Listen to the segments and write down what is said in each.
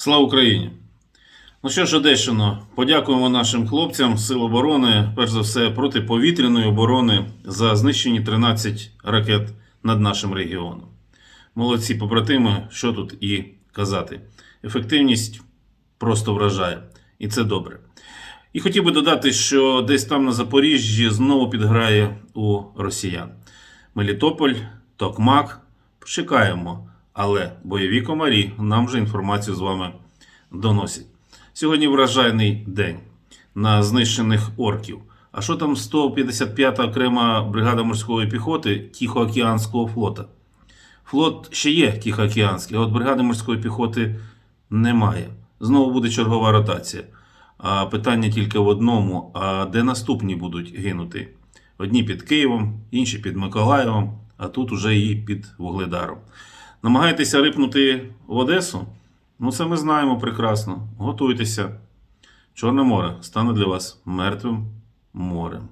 Слава Україні! Ну що ж, Одещино, подякуємо нашим хлопцям Сил оборони, перш за все, протиповітряної оборони за знищені 13 ракет над нашим регіоном. Молодці побратими, що тут і казати. Ефективність просто вражає, і це добре. І хотів би додати, що десь там на Запоріжжі знову підграє у росіян. Мелітополь, Токмак. Чекаємо, але бойові комарі нам вже інформацію з вами доносять. Сьогодні вражайний день на знищених орків. А що там 155-та окрема бригада морської піхоти Тихоокеанського флота? Флот ще є Тихоокеанський, а от бригади морської піхоти немає. Знову буде чергова ротація. А питання тільки в одному: а де наступні будуть гинути? Одні під Києвом, інші під Миколаєвом, а тут уже і під Вугледаром. Намагаєтеся рипнути в Одесу? Ну, це ми знаємо прекрасно. Готуйтеся. Чорне море стане для вас мертвим морем.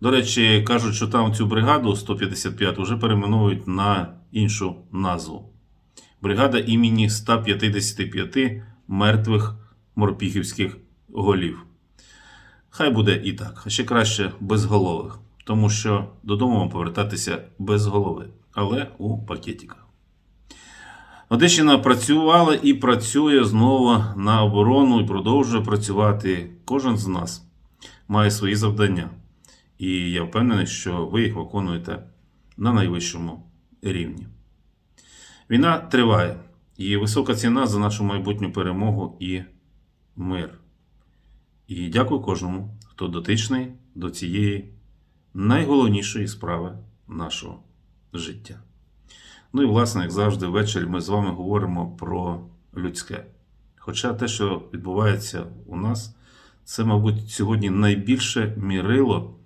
До речі, кажуть, що там цю бригаду 155 вже перейменують на іншу назву. Бригада імені 155 мертвих морпіхівських голів. Хай буде і так, а ще краще безголових, тому що додому вам повертатися без голови, але у пакетиках. Одещина працювала і працює знову на оборону і продовжує працювати. Кожен з нас має свої завдання. І я впевнений, що ви їх виконуєте на найвищому рівні. Війна триває, і висока ціна за нашу майбутню перемогу і мир. І дякую кожному, хто дотичний до цієї найголовнішої справи нашого життя. Ну і, власне, як завжди, ввечері ми з вами говоримо про людське. Хоча те, що відбувається у нас, це, мабуть, сьогодні найбільше мірило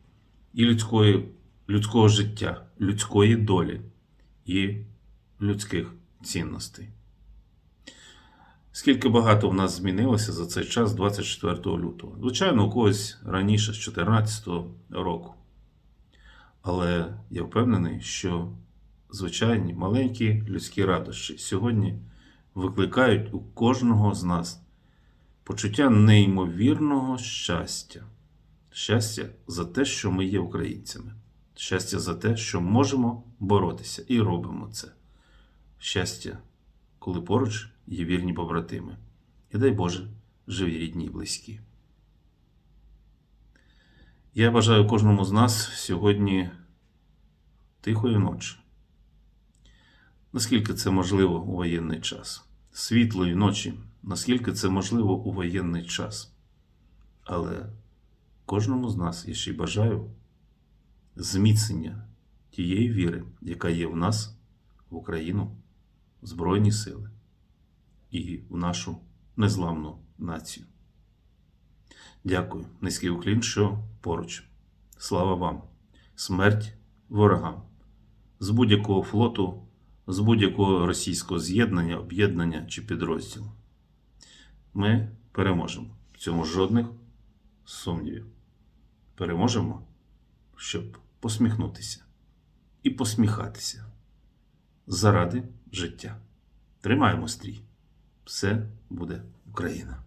і людської, людського життя, людської долі і людських цінностей. Скільки багато в нас змінилося за цей час 24 лютого. Звичайно, у когось раніше, з 2014 року. Але я впевнений, що звичайні маленькі людські радощі сьогодні викликають у кожного з нас почуття неймовірного щастя. Щастя за те, що ми є українцями. Щастя за те, що можемо боротися і робимо це. Щастя, коли поруч є вірні побратими. І дай Боже, живі рідні і близькі. Я бажаю кожному з нас сьогодні тихої ночі. Наскільки це можливо у воєнний час? Світлої ночі, наскільки це можливо у воєнний час. Але кожному з нас я ще й бажаю зміцнення тієї віри, яка є в нас, в Україну, в Збройні Сили і в нашу незламну націю. Дякую, низький уклін, що поруч. Слава вам, смерть ворогам, з будь-якого флоту, з будь-якого російського з'єднання, об'єднання чи підрозділу. Ми переможемо. В цьому жодних сумнівів. Переможемо, щоб посміхнутися і посміхатися заради життя. Тримаємо стрій. Все буде Україна.